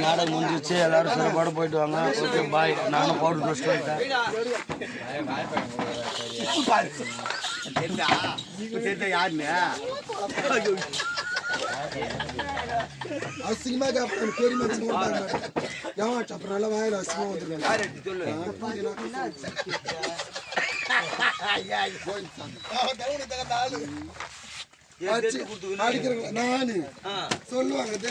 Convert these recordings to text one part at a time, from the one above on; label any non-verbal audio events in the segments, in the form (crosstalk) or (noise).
நாடகம் முடிஞ்சிச்சு எல்லாரும் சிறப்பாடு போயிட்டு வாங்க ஓகே பாய் நானும் பவுடர் ட்ரெஸ் போயிட்டேன் தெரிஞ்சா தெரிஞ்சா யாருன்னு அசிங்கமா கேட்பேன் பெரிய மனுஷன் ஏமாட்டு அப்புறம் நல்லா வாயில அசிங்கமா வந்துருக்காங்க சொல்லுவாங்க (laughs)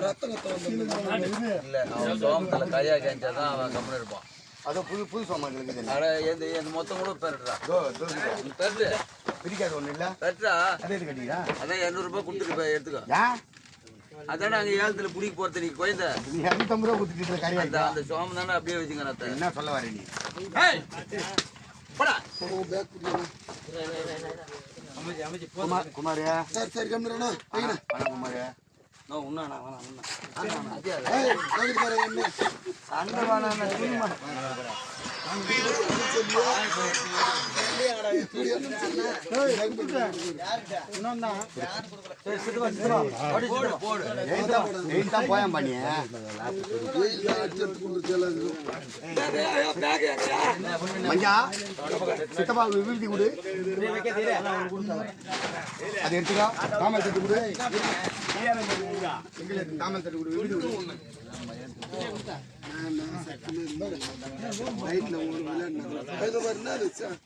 ரத்தம் இல்ல அவன் சோமத்துல கையா கேஞ்சாதான் அவன் கம்பெனி இருப்பான். அதோ புது புது சாமான் இருக்குது அட எந்த எந்த மொத்தம் கூட பெருடா தோ தோ பெருடு பிரிக்காது ஒண்ணு இல்ல? பெருடா அதே இது கட்டிக்கிறா? அதான் இரநூறு ரூபாய் கொடுத்துட்டு போய் எடுத்துக்கோ. ஏன் அதான் அங்க ஏலத்துல புடிக்க போறது நீ குழந்த. நீ இரநூத்தம்பது ரூபா கொடுத்துட்டு கறி அந்த அந்த சோமம் தானே அப்படியே வச்சுங்க அத்தை. என்ன சொல்ல வர நீ? போடா. பேக் குமார் குமாரியா? சரி சரி குமாரியா நான். நான் வேணாம் உண்ணா அதே ஏய் வாங்கிட்டு பாரு என்ன சண்டை வேணாம் திரும்ப போடு போடு எயிட் தான் போயான் பண்ணி மஞ்சா சித்தப்பா விபூதி கொடு. அது எடுத்துக்கோ. தாமல் தட்டு கொடு. தாமல் தட்டு கொடு விபூதி கொடு. நைட்ல ஒரு விளையாடுனா